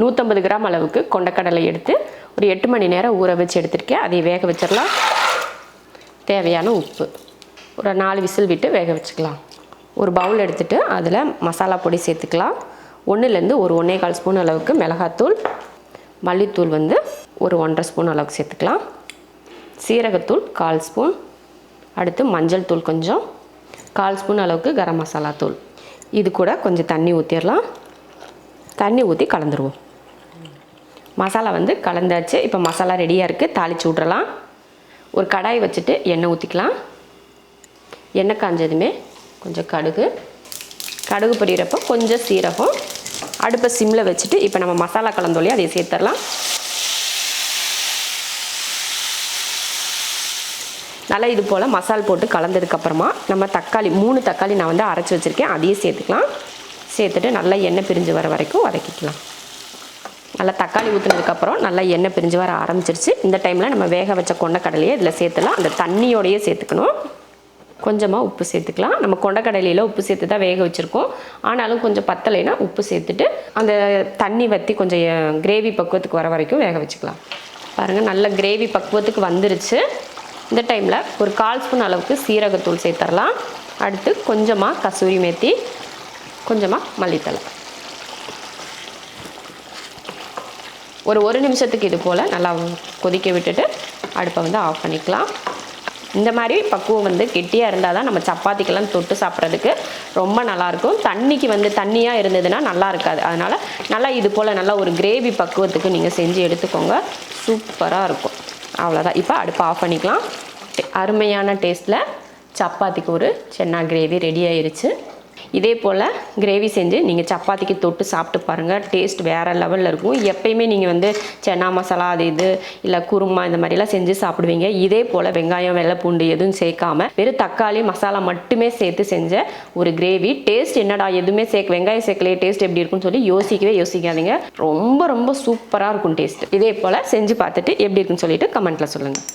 நூற்றம்பது கிராம் அளவுக்கு கொண்டக்கடலை எடுத்து ஒரு எட்டு மணி நேரம் ஊற வச்சு எடுத்திருக்கேன். அதை வேக வச்சிடலாம். தேவையான உப்பு. ஒரு நாலு விசில் விட்டு வேக வச்சுக்கலாம். ஒரு பவுல் எடுத்துகிட்டு அதில் மசாலா பொடி சேர்த்துக்கலாம். ஒன்றுலேருந்து ஒரு ஒன்றே கால் ஸ்பூன் அளவுக்கு மிளகாத்தூள். மல்லித்தூள் வந்து ஒரு ஒன்றரை ஸ்பூன் அளவுக்கு சேர்த்துக்கலாம். சீரகத்தூள் கால் ஸ்பூன். அடுத்து மஞ்சள் தூள் கொஞ்சம். கால் ஸ்பூன் அளவுக்கு கரம் மசாலா தூள். இது கூட கொஞ்சம் தண்ணி ஊற்றிடலாம் தண்ணி ஊற்றி கலந்துருவோம். மசாலா வந்து கலந்தாச்சு. இப்போ மசாலா ரெடியாக இருக்குது தாளித்து விட்றலாம் ஒரு கடாய் வச்சுட்டு எண்ணெய் ஊற்றிக்கலாம் எண்ணெய் காஞ்சதுமே கொஞ்சம் கடுகு. கடுகு பொரியிறப்போ கொஞ்சம் சீரகம். அடுப்பை சிம்மில் வச்சுட்டு இப்போ நம்ம மசாலா கலந்தோலையே அதை சேர்த்துடலாம் நல்லா இது போல் மசால் போட்டு கலந்ததுக்கப்புறமா நம்ம தக்காளி மூணு தக்காளி நான் வந்து அரைச்சி வச்சுருக்கேன். அதையும் சேர்த்துக்கலாம். சேர்த்துட்டு நல்லா எண்ணெய் பிரிஞ்சு வர வரைக்கும் வதக்கிக்கலாம். நல்லா தக்காளி ஊற்றுனதுக்கப்புறம் நல்லா எண்ணெய் பிரிஞ்சு வர ஆரம்பிச்சிருச்சு. இந்த டைமில் நம்ம வேக வச்ச கொண்டக்கடலையே இதில் சேர்த்துலாம் அந்த தண்ணியோடையே சேர்த்துக்கணும். கொஞ்சமாக உப்பு சேர்த்துக்கலாம். நம்ம கொண்டக்கடலையில் உப்பு சேர்த்து தான் வேக வச்சுருக்கோம். ஆனாலும் கொஞ்சம் பத்தலைன்னா உப்பு சேர்த்துட்டு அந்த தண்ணி வற்றி கொஞ்சம் கிரேவி பக்குவத்துக்கு வர வரைக்கும் வேக வச்சுக்கலாம். பாருங்கள் நல்ல கிரேவி பக்குவத்துக்கு வந்துருச்சு. இந்த டைமில் ஒரு கால் ஸ்பூன் அளவுக்கு சீரகத்தூள் சேர்த்துடலாம் அடுத்து கொஞ்சமாக கசூரி மேத்தி கொஞ்சமாக மல்லித்தலை ஒரு ஒரு நிமிஷத்துக்கு இது போல் நல்லா கொதிக்க விட்டுட்டு அடுப்பை வந்து ஆஃப் பண்ணிக்கலாம். இந்த மாதிரி பக்குவம் வந்து கெட்டியாக இருந்தால் தான் நம்ம சப்பாத்திக்கெல்லாம் தொட்டு சாப்பிட்றதுக்கு ரொம்ப நல்லாயிருக்கும் தண்ணிக்கு வந்து தண்ணியாக இருந்ததுன்னா நல்லா இருக்காது. அதனால் நல்லா இது போல் நல்லா ஒரு கிரேவி பக்குவத்துக்கு நீங்கள் செஞ்சு எடுத்துக்கோங்க. சூப்பராக இருக்கும். அவ்வளோதான் இப்போ அடுப்பை ஆஃப் பண்ணிக்கலாம். அருமையான டேஸ்ட்டில் சப்பாத்திக்கு ஒரு சென்னா கிரேவி ரெடி ஆயிடுச்சு இதே போல் கிரேவி செஞ்சு நீங்கள் சப்பாத்திக்கு தொட்டு சாப்பிட்டு பாருங்கள் டேஸ்ட் வேறு லெவலில் இருக்கும். எப்பயுமே நீங்கள் வந்து சென்னா மசாலா அது இது இல்லை குருமா இந்த மாதிரிலாம் செஞ்சு சாப்பிடுவீங்க. இதே போல் வெங்காயம் வெள்ளை பூண்டு எதுவும் சேர்க்காம வெறும் தக்காளி மசாலா மட்டுமே சேர்த்து செஞ்ச ஒரு கிரேவி டேஸ்ட் என்னடா? எதுவுமே சேர்க்க வெங்காயம் சேர்க்கலையே டேஸ்ட் எப்படி இருக்குன்னு சொல்லி யோசிக்கவே யோசிக்காதீங்க. ரொம்ப ரொம்ப சூப்பராக இருக்கும் டேஸ்ட் இதே போல் செஞ்சு பார்த்துட்டு எப்படி இருக்குன்னு சொல்லிட்டு கமெண்ட்டில் சொல்லுங்கள்